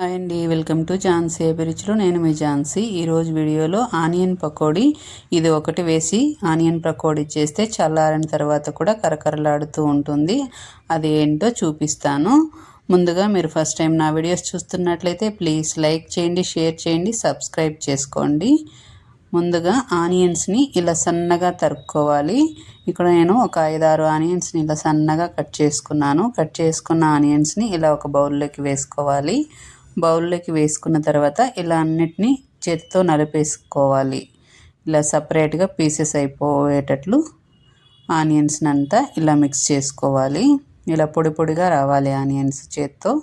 Hi అండి welcome to Jhansi అభిరుచులు. నేను మీ ఝాన్సీ. ఈరోజు వీడియోలో ఆనియన్ పకోడీ. ఇది ఒకటి వేసి ఆనియన్ పకోడీ చేస్తే చల్లారిన తర్వాత కూడా కరకరలాడుతూ ఉంటుంది. అది ఏంటో చూపిస్తాను. ముందుగా మీరు ఫస్ట్ టైం నా వీడియోస్ చూస్తున్నట్లయితే ప్లీజ్ లైక్ చేయండి షేర్ చేయండి సబ్స్క్రైబ్ చేసుకోండి. ముందుగా ఆనియన్స్ని ఇలా సన్నగా తరుక్కోవాలి. ఇక్కడ నేను ఒక ఐదారు ఆనియన్స్ని ఇలా సన్నగా కట్ చేసుకున్నాను. కట్ చేసుకున్న ఆనియన్స్ని ఇలా ఒక బౌల్లోకి వేసుకోవాలి. బౌల్లోకి వేసుకున్న తర్వాత ఇలా అన్నిటినీ చేతితో నలిపేసుకోవాలి. ఇలా సపరేట్గా పీసెస్ అయిపోయేటట్లు ఆనియన్స్ని అంతా ఇలా మిక్స్ చేసుకోవాలి. ఇలా పొడి పొడిగా రావాలి ఆనియన్స్ చేత్తో.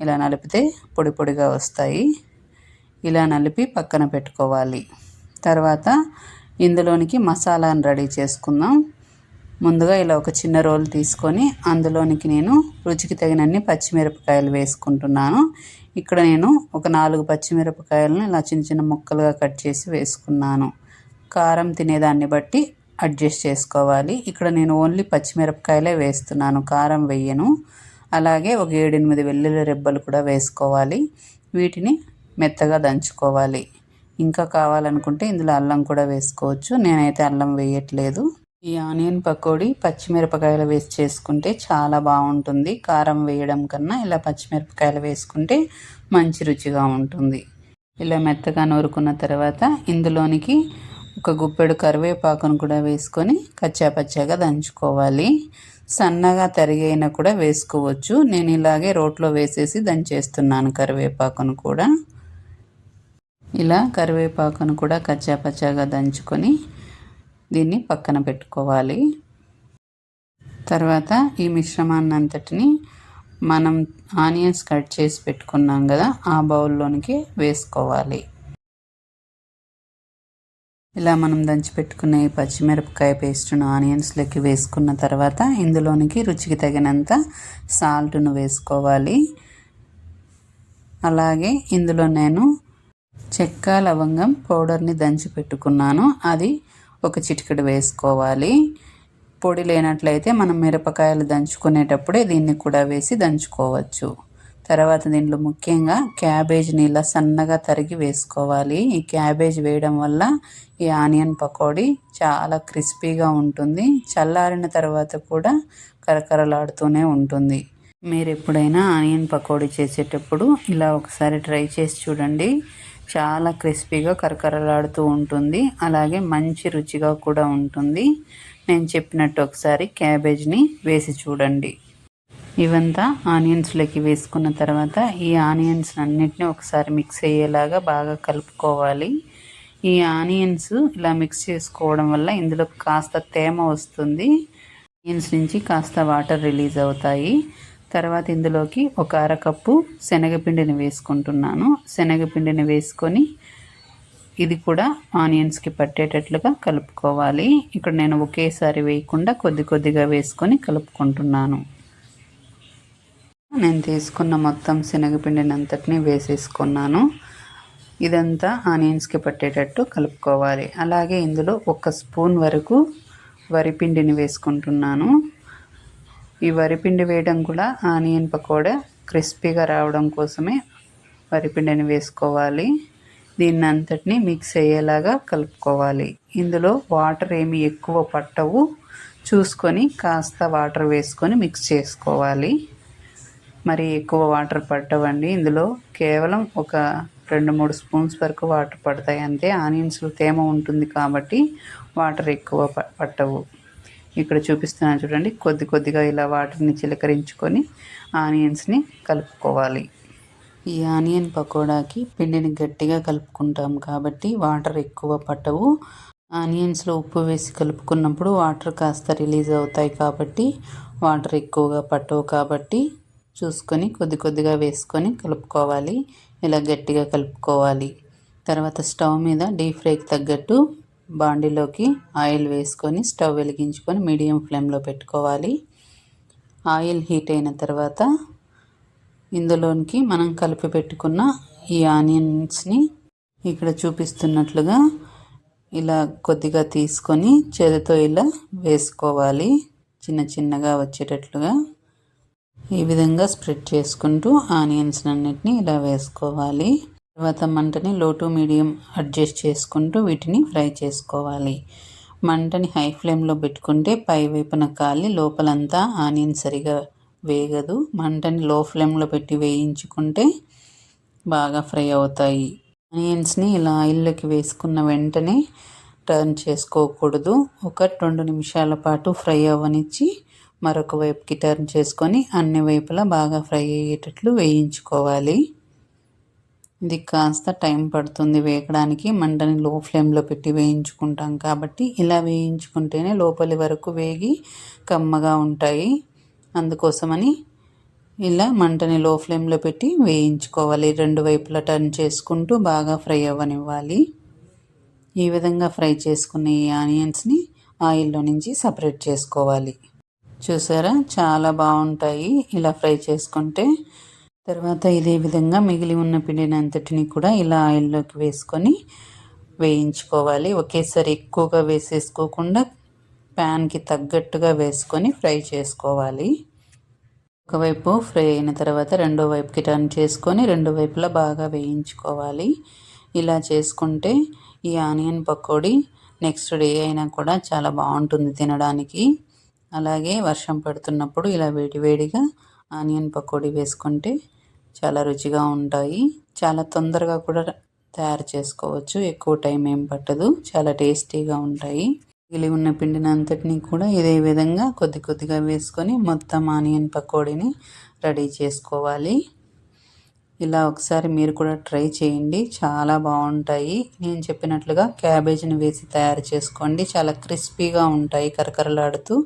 ఇలా నలిపితే పొడి పొడిగా వస్తాయి. ఇలా నలిపి పక్కన పెట్టుకోవాలి. తర్వాత ఇందులోనికి మసాలాను రెడీ చేసుకుందాం. ముందుగా ఇలా ఒక చిన్న రోల్ తీసుకొని అందులోనికి నేను రుచికి తగినన్ని పచ్చిమిరపకాయలు వేసుకుంటున్నాను. ఇక్కడ నేను ఒక నాలుగు పచ్చిమిరపకాయలను ఇలా చిన్న చిన్న ముక్కలుగా కట్ చేసి వేసుకున్నాను. కారం తినేదాన్ని బట్టి అడ్జస్ట్ చేసుకోవాలి. ఇక్కడ నేను ఓన్లీ పచ్చిమిరపకాయలే వేస్తున్నాను. కారం వెయ్యను అలాగే ఒక ఏడెనిమిది వెల్లుల్లి రెబ్బలు కూడా వేసుకోవాలి. వీటిని మెత్తగా దంచుకోవాలి. ఇంకా కావాలనుకుంటే ఇందులో అల్లం కూడా వేసుకోవచ్చు. నేనైతే అల్లం వేయట్లేదు. ఈ ఆనియన్ పకోడీ పచ్చిమిరపకాయలు వేసి చేసుకుంటే చాలా బాగుంటుంది. కారం వేయడం కన్నా ఇలా పచ్చిమిరపకాయలు వేసుకుంటే మంచి రుచిగా ఉంటుంది. ఇలా మెత్తగా నూరుకున్న తర్వాత ఇందులోనికి ఒక గుప్పెడు కరివేపాకును కూడా వేసుకొని కచ్చాపచ్చాగా దంచుకోవాలి. సన్నగా తరిగైన కూడా వేసుకోవచ్చు. నేను ఇలాగే రోట్లో వేసేసి దంచేస్తున్నాను కరివేపాకును కూడా. ఇలా కరివేపాకును కూడా కచ్చాపచ్చాగా దంచుకొని దీన్ని పక్కన పెట్టుకోవాలి. తర్వాత ఈ మిశ్రమాన్ని అంతటిని మనం ఆనియన్స్ కట్ చేసి పెట్టుకున్నాం కదా ఆ బౌల్లోనికి వేసుకోవాలి. ఇలా మనం దంచిపెట్టుకున్న ఈ పచ్చిమిరపకాయ పేస్ట్ను ఆనియన్స్లోకి వేసుకున్న తర్వాత ఇందులోనికి రుచికి తగినంత సాల్ట్ను వేసుకోవాలి. అలాగే ఇందులో నేను చెక్క లవంగం పౌడర్ని దంచి పెట్టుకున్నాను. అది ఒక చిటికెడు వేసుకోవాలి. పొడి లేనట్లయితే మనం మిరపకాయలు దంచుకునేటప్పుడే దీన్ని కూడా వేసి దంచుకోవచ్చు. తర్వాత దీంట్లో ముఖ్యంగా క్యాబేజ్ని ఇలా సన్నగా తరిగి వేసుకోవాలి. ఈ క్యాబేజ్ వేయడం వల్ల ఈ ఆనియన్ పకోడీ చాలా క్రిస్పీగా ఉంటుంది. చల్లారిన తర్వాత కూడా కరకరలాడుతూనే ఉంటుంది. మీరు ఎప్పుడైనా ఆనియన్ పకోడీ చేసేటప్పుడు ఇలా ఒకసారి ట్రై చేసి చూడండి. చాలా క్రిస్పీగా కరకరలాడుతూ ఉంటుంది. అలాగే మంచి రుచిగా కూడా ఉంటుంది. నేను చెప్పినట్టు ఒకసారి క్యాబేజ్ని వేసి చూడండి. ఇవంతా ఆనియన్స్లోకి వేసుకున్న తర్వాత ఈ ఆనియన్స్ అన్నిటిని ఒకసారి మిక్స్ అయ్యేలాగా బాగా కలుపుకోవాలి. ఈ ఆనియన్స్ ఇలా మిక్స్ చేసుకోవడం వల్ల ఇందులో కాస్త తేమ వస్తుంది. ఆనియన్స్ నుంచి కాస్త వాటర్ రిలీజ్ అవుతాయి. తర్వాత ఇందులోకి ఒక అరకప్పు శనగపిండిని వేసుకుంటున్నాను. శనగపిండిని వేసుకొని ఇది కూడా ఆనియన్స్కి పట్టేటట్లుగా కలుపుకోవాలి. ఇక్కడ నేను ఒకేసారి వేయకుండా కొద్ది కొద్దిగా వేసుకొని కలుపుకుంటున్నాను. నేను తీసుకున్న మొత్తం శనగపిండిని అంతటిని వేసేసుకున్నాను. ఇదంతా ఆనియన్స్కి పట్టేటట్టు కలుపుకోవాలి. అలాగే ఇందులో ఒక స్పూన్ వరకు వరిపిండిని వేసుకుంటున్నాను. ఈ వరిపిండి వేయడం కూడా ఆనియన్ పకోడా క్రిస్పీగా రావడం కోసమే వరిపిండిని వేసుకోవాలి. దీన్ని అంతటిని మిక్స్ అయ్యేలాగా కలుపుకోవాలి. ఇందులో వాటర్ ఏమి ఎక్కువ పట్టవు. చూసుకొని కాస్త వాటర్ వేసుకొని మిక్స్ చేసుకోవాలి. మరి ఎక్కువ వాటర్ పట్టవండి. ఇందులో కేవలం ఒక రెండు మూడు స్పూన్స్ వరకు వాటర్ పడతాయి అంతే. ఆనియన్స్లో తేమ ఉంటుంది కాబట్టి వాటర్ ఎక్కువ పట్టవు. ఇక్కడ చూపిస్తున్నాను చూడండి. కొద్ది కొద్దిగా ఇలా వాటర్ని చిలకరించుకొని ఆనియన్స్ని కలుపుకోవాలి. ఈ ఆనియన్ పకోడాకి పిండిని గట్టిగా కలుపుకుంటాం కాబట్టి వాటర్ ఎక్కువ పట్టవు. ఆనియన్స్లో ఉప్పు వేసి కలుపుకున్నప్పుడు వాటర్ కాస్త రిలీజ్ అవుతాయి కాబట్టి వాటర్ ఎక్కువగా పట్టవు కాబట్టి చూసుకొని కొద్ది కొద్దిగా వేసుకొని కలుపుకోవాలి. ఇలా గట్టిగా కలుపుకోవాలి. తర్వాత స్టవ్ మీద డీప్ ఫ్రైకి తగ్గట్టు బాండిలోకి ఆయిల్ వేసుకొని స్టవ్ వెలిగించుకొని మీడియం ఫ్లేమ్లో పెట్టుకోవాలి. ఆయిల్ హీట్ అయిన తర్వాత ఇందులోనికి మనం కలిపి పెట్టుకున్న ఈ ఆనియన్స్ని ఇక్కడ చూపిస్తున్నట్లుగా ఇలా కొద్దిగా తీసుకొని చేతితో ఇలా వేసుకోవాలి. చిన్న చిన్నగా వచ్చేటట్లుగా ఈ విధంగా స్ప్రెడ్ చేసుకుంటూ ఆనియన్స్ అన్నిటిని ఇలా వేసుకోవాలి. తర్వాత మంటని లో టు మీడియం అడ్జస్ట్ చేసుకుంటూ వీటిని ఫ్రై చేసుకోవాలి. మంటని హై ఫ్లేమ్లో పెట్టుకుంటే పై వైపున కాలి లోపలంతా ఆనియన్ సరిగా వేగదు. మంటని లో ఫ్లేమ్లో పెట్టి వేయించుకుంటే బాగా ఫ్రై అవుతాయి. ఆనియన్స్ని ఇలా ఆయిల్లోకి వేసుకున్న వెంటనే టర్న్ చేసుకోకూడదు. ఒక రెండు నిమిషాల పాటు ఫ్రై అవ్వనిచ్చి మరొక వైపుకి టర్న్ చేసుకొని అన్ని వైపులా బాగా ఫ్రై అయ్యేటట్లు వేయించుకోవాలి. ఇది కాస్త టైం పడుతుంది వేగడానికి మంటని లో ఫ్లేమ్లో పెట్టి వేయించుకుంటాం కాబట్టి ఇలా వేయించుకుంటేనే లోపలి వరకు వేగి కమ్మగా ఉంటాయి. అందుకోసమని ఇలా మంటని లో ఫ్లేమ్లో పెట్టి వేయించుకోవాలి. రెండు వైపులా టర్న్ చేసుకుంటూ బాగా ఫ్రై అవ్వనివ్వాలి. ఈ విధంగా ఫ్రై చేసుకున్న ఈ ఆనియన్స్ని ఆయిల్లో నుంచి సపరేట్ చేసుకోవాలి. చూసారా? చాలా బాగుంటాయి. ఇలా ఫ్రై చేసుకుంటే తర్వాత ఇదే విధంగా మిగిలి ఉన్న పిండిని అంతటిని కూడా ఇలా ఆయిల్లోకి వేసుకొని వేయించుకోవాలి. ఒకేసారి ఎక్కువగా వేసేసుకోకుండా ప్యాన్కి తగ్గట్టుగా వేసుకొని ఫ్రై చేసుకోవాలి. ఒకవైపు ఫ్రై అయిన తర్వాత రెండో వైపుకి టర్న్ చేసుకొని రెండు వైపులా బాగా వేయించుకోవాలి. ఇలా చేసుకుంటే ఈ ఆనియన్ పకోడీ నెక్స్ట్ డే అయినా కూడా చాలా బాగుంటుంది తినడానికి. అలాగే వర్షం పడుతున్నప్పుడు ఇలా వేడివేడిగా ఆనియన్ పకోడీ వేసుకుంటే చాలా రుచిగా ఉంటాయి. చాలా తొందరగా కూడా తయారు చేసుకోవచ్చు. ఎక్కువ టైం ఏం పట్టదు. చాలా టేస్టీగా ఉంటాయి. మిగిలి ఉన్న పిండిని అంతటినీ కూడా ఇదే విధంగా కొద్ది కొద్దిగా వేసుకొని మొత్తం ఆనియన్ పకోడీని రెడీ చేసుకోవాలి. ఇలా ఒకసారి మీరు కూడా ట్రై చేయండి. చాలా బాగుంటాయి. నేను చెప్పినట్లుగా క్యాబేజీని వేసి తయారు చేసుకోండి. చాలా క్రిస్పీగా ఉంటాయి. కరకరలాడుతూ.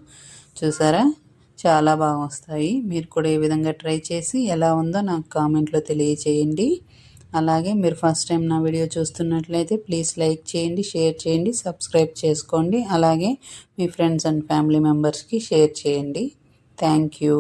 చూసారా? చాలా బాగా వస్తాయి మీరు కూడా ఈ విధంగా ట్రై చేసి ఎలా ఉందో నాకు కామెంట్లో తెలియచేయండి. అలాగే మీరు ఫస్ట్ టైం నా వీడియో చూస్తున్నట్లయితే ప్లీజ్ లైక్ చేయండి షేర్ చేయండి సబ్స్క్రైబ్ చేసుకోండి. అలాగే మీ ఫ్రెండ్స్ అండ్ ఫ్యామిలీ మెంబర్స్కి షేర్ చేయండి. Thank you.